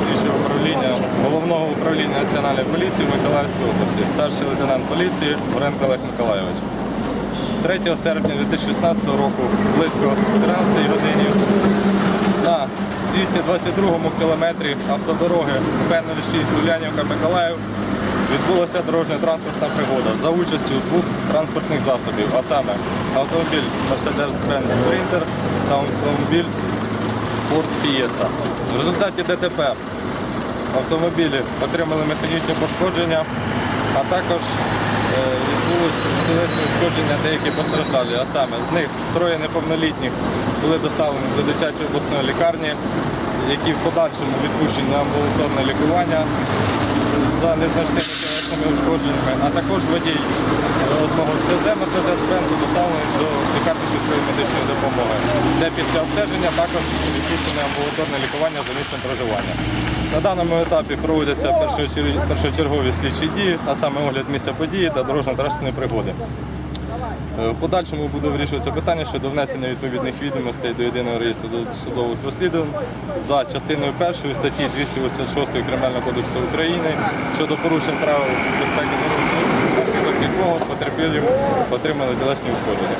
слідчого управління Головного управління Національної поліції Миколаївської області, старший лейтенант поліції Оренко Олег Миколайович. 3 серпня 2016 року близько 13 годині на 222-му кілометрі автодороги П-06 Улянівка Миколаїв відбулася дорожньо-транспортна пригода за участю двох транспортних засобів, а саме автомобіль Mercedes-Benz Sprinter та автомобіль Ford Fiesta. В результаті ДТП автомобілі отримали механічні пошкодження, а також е, відбулось тілесні ушкодження деякі постраждалі, а саме з них троє неповнолітніх були доставлені до дитячої обласної лікарні, які в подальшому відпущені на амбулаторне лікування за незначними тілесними ушкодженнями, а також водій одного з ТЗ Mercedes-Benz доставлений медичної допомоги, де після обстеження також відпущене амбулаторне лікування за місцем проживання. На даному етапі проводяться першочергові слідчі дії, а саме огляд місця події та дорожньо-транспортної пригоди. Е, В подальшому буде вирішуватися питання щодо внесення відповідних відомостей до єдиного реєстру судових розслідувань за частиною першої статті 286 Кримінального кодексу України щодо порушень правил безпеки дорожнього руху, внаслідок якого потерпілі отримали тілесні ушкодження.